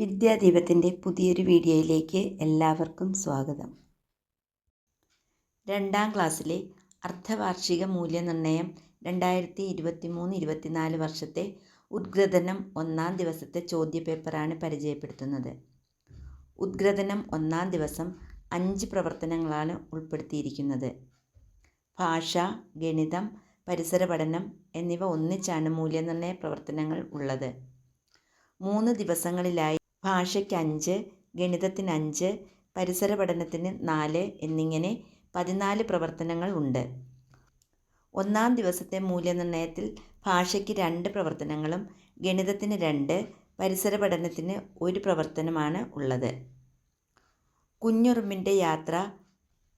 വിദ്യാദീപത്തിന്റെ പുതിയൊരു വീഡിയോയിലേക്ക് എല്ലാവർക്കും സ്വാഗതം. രണ്ടാം ക്ലാസ്സിലെ അർദ്ധവാർഷിക മൂല്യനിർണയം രണ്ടായിരത്തി ഇരുപത്തി മൂന്ന് ഇരുപത്തിനാല് വർഷത്തെ ഉദ്ഗ്രഥനം ഒന്നാം ദിവസത്തെ ചോദ്യപേപ്പറാണ് പരിചയപ്പെടുത്തുന്നത്. ഉദ്ഗ്രഥനം ഒന്നാം ദിവസം അഞ്ച് പ്രവർത്തനങ്ങളാണ് ഉൾപ്പെടുത്തിയിരിക്കുന്നത്. ഭാഷ ഗണിതം പരിസര പഠനം എന്നിവ ഒന്നിച്ചാണ് മൂല്യനിർണയ പ്രവർത്തനങ്ങൾ ഉള്ളത്. മൂന്ന് ദിവസങ്ങളിലായി ഭാഷയ്ക്ക് അഞ്ച് ഗണിതത്തിന് അഞ്ച് പരിസര പഠനത്തിന് നാല് എന്നിങ്ങനെ പതിനാല് പ്രവർത്തനങ്ങൾ ഉണ്ട്. ഒന്നാം ദിവസത്തെ മൂല്യനിർണയത്തിൽ ഭാഷയ്ക്ക് രണ്ട് പ്രവർത്തനങ്ങളും ഗണിതത്തിന് രണ്ട് പരിസര പഠനത്തിന് ഒരു പ്രവർത്തനമാണ് ഉള്ളത്. കുഞ്ഞുറുമ്പിന്റെ യാത്ര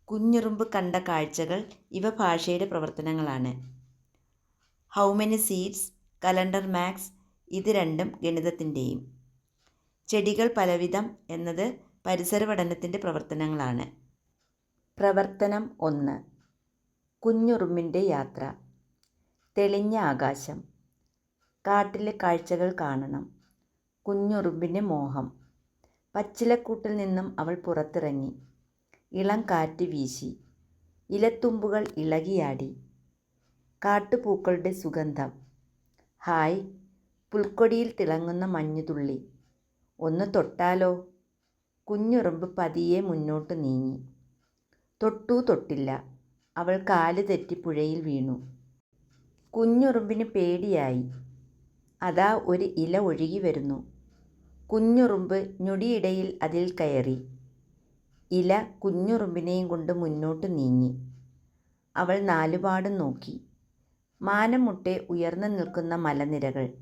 കുഞ്ഞുറുമ്പ് കണ്ട കാഴ്ചകൾ ഇവ ഭാഷയുടെ പ്രവർത്തനങ്ങളാണ്. How many seeds calendar maths ഇത് രണ്ടും ഗണിതത്തിന്റെയും. ചെടികൾ പലവിധം എന്നത് പരിസര പഠനത്തിന്റെ പ്രവർത്തനങ്ങളാണ്. പ്രവർത്തനം ഒന്ന്. കുഞ്ഞുറുമ്പിന്റെ യാത്ര. തെളിഞ്ഞ ആകാശം. കാട്ടിലെ കാഴ്ചകൾ കാണണം. കുഞ്ഞുറുമ്പിന്റെ മോഹം. പച്ചിലക്കൂട്ടിൽ നിന്നും അവൾ പുറത്തിറങ്ങി. ഇളം കാറ്റ് വീശി. ഇലത്തുമ്പുകൾ ഇളകിയാടി. കാട്ടുപൂക്കളുടെ സുഗന്ധം. ഹായ്. പുൽക്കൊടിയിൽ തിളങ്ങുന്ന മഞ്ഞുതുള്ളി. ഒന്ന് തൊട്ടാലോ? കുഞ്ഞുറുമ്പ് പതിയെ മുന്നോട്ട് നീങ്ങി. തൊട്ടു തൊട്ടില്ല. അവൾ കാൽ തെറ്റി പുഴയിൽ വീണു. കുഞ്ഞുറുമ്പിന് പേടിയായി. അതാ ഒരു ഇല ഒഴുകി വരുന്നു. കുഞ്ഞുറുമ്പ് ഞൊടിയിടയിൽ അതിൽ കയറി. ഇല കുഞ്ഞുറുമ്പിനെയും കൊണ്ട് മുന്നോട്ട് നീങ്ങി. അവൾ നാലുപാടും നോക്കി. മാനം മുട്ടെ ഉയർന്നു നിൽക്കുന്ന മലനിരകൾ.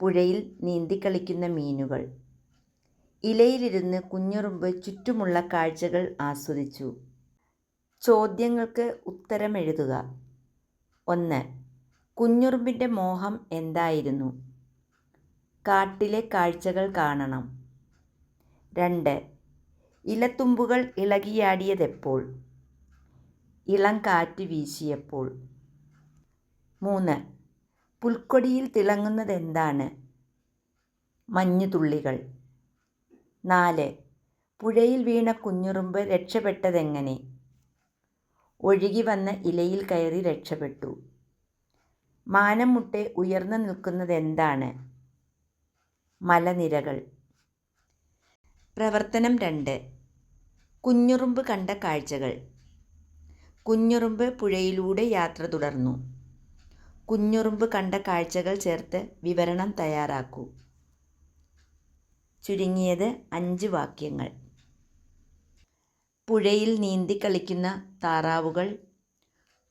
പുഴയിൽ നീന്തിക്കളിക്കുന്ന മീനുകൾ. ഇലയിലിരുന്ന് കുഞ്ഞുറുമ്പ് ചുറ്റുമുള്ള കാഴ്ചകൾ ആസ്വദിച്ചു. ചോദ്യങ്ങൾക്ക് ഉത്തരമെഴുതുക ഒന്ന് കുഞ്ഞുറുമ്പിന്റെ മോഹം എന്തായിരുന്നു? കാട്ടിലെ കാഴ്ചകൾ കാണണം. രണ്ട് ഇലത്തുമ്പുകൾ ഇളകിയാടിയതെപ്പോൾ? ഇളം കാറ്റ് വീശിയപ്പോൾ. മൂന്ന് പുൽക്കൊടിയിൽ തിളങ്ങുന്നതെന്താണ്? മഞ്ഞുതുള്ളികൾ. നാല്. പുഴയിൽ വീണ കുഞ്ഞുറുമ്പ് രക്ഷപ്പെട്ടതെങ്ങനെ? ഒഴുകി വന്ന ഇലയിൽ കയറി രക്ഷപ്പെട്ടു. മാനം മുട്ടെ ഉയർന്നു നിൽക്കുന്നതെന്താണ്? മലനിരകൾ. പ്രവർത്തനം രണ്ട്. കുഞ്ഞുറുമ്പ് കണ്ട കാഴ്ചകൾ. കുഞ്ഞുറുമ്പ് പുഴയിലൂടെ യാത്ര തുടർന്നു. കുഞ്ഞുറുമ്പ് കണ്ട കാഴ്ചകൾ ചേർത്ത് വിവരണം തയ്യാറാക്കൂ. ചുരുങ്ങിയത് അഞ്ച് വാക്യങ്ങൾ. പുഴയിൽ നീന്തി കളിക്കുന്ന താറാവുകൾ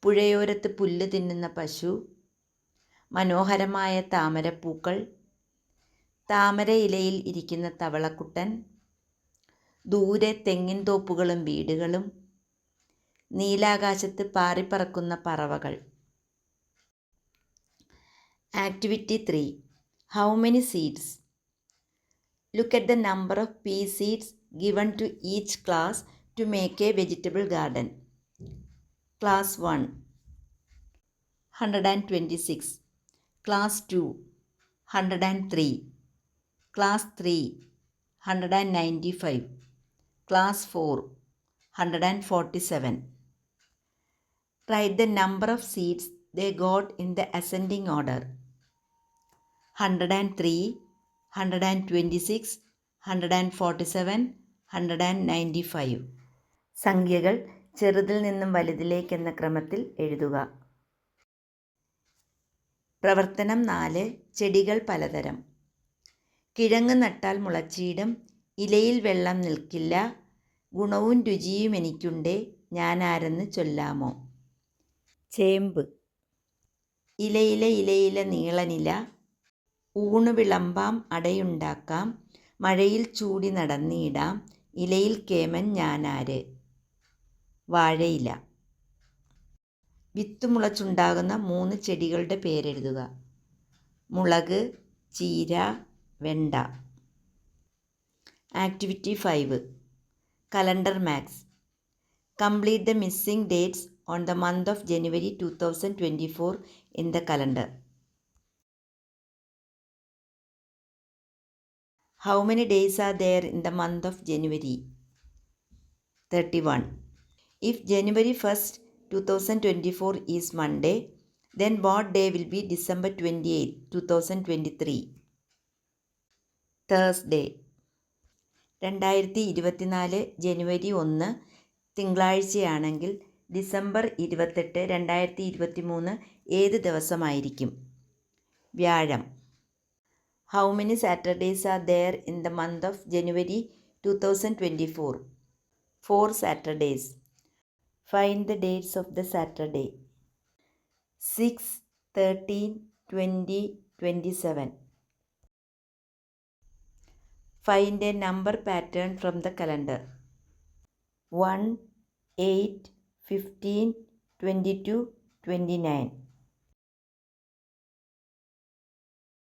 പുഴയോരത്ത് പുല്ല് തിന്നുന്ന പശു മനോഹരമായ താമരപ്പൂക്കൾ താമര ഇലയിൽ ഇരിക്കുന്ന തവളക്കുട്ടൻ ദൂരെ തെങ്ങിൻ തോപ്പുകളും വീടുകളും നീലാകാശത്ത് പാറിപ്പറക്കുന്ന പറവകൾ. Activity three. How many seeds? Look at the number of pea seeds given to each class to make a vegetable garden. Class 1 126 Class 2 103 Class 3 195 Class 4 147 Write the number of seeds they got in the ascending order. 103 126 147 195 സംഖ്യകൾ ചെറുതിൽ നിന്നും വലുതിലേക്ക് എന്ന ക്രമത്തിൽ എഴുതുക. പ്രവർത്തനം നാല് ചെടികൾ പലതരം. കിഴങ്ങ് നട്ടാൽ മുളച്ചിടും ഇലയിൽ വെള്ളം നിൽക്കില്ല ഗുണവും രുചിയും എനിക്കുണ്ടേ ഞാനാരെന്ന് ചൊല്ലാമോ? ചേമ്പ്. ഇലയിലെ ഇലയിലെ നീളനില ഊണ് വിളമ്പാം അടയുണ്ടാക്കാം മഴയിൽ ചൂടി നടന്നിടാം ഇലയിൽ കേമൻ ഞാനാര്? വാഴയില. വിത്ത് മുളച്ചുണ്ടാകുന്ന മൂന്ന് ചെടികളുടെ പേരെഴുതുക. മുളക് ചീര വെണ്ട. Activity five. Calendar maths. Complete the missing dates on the month of January 2024 in the calendar. How many days are there in the month of January? 31. If January 1st, 2024 is Monday, then what day will be December 28th, 2023? Thursday. രണ്ടായിരത്തി ഇരുപത്തിനാല് ജനുവരി ഒന്ന് തിങ്കളാഴ്ചയാണെങ്കിൽ December ഇരുപത്തെട്ട് രണ്ടായിരത്തി ഇരുപത്തി മൂന്ന് ഏത് ദിവസമായിരിക്കും വ്യാഴം How many Saturdays are there in the month of January 2024? Four Saturdays. Find the dates of the Saturday. 6, 13, 20, 27. Find a number pattern from the calendar. 1, 8, 15, 22, 29.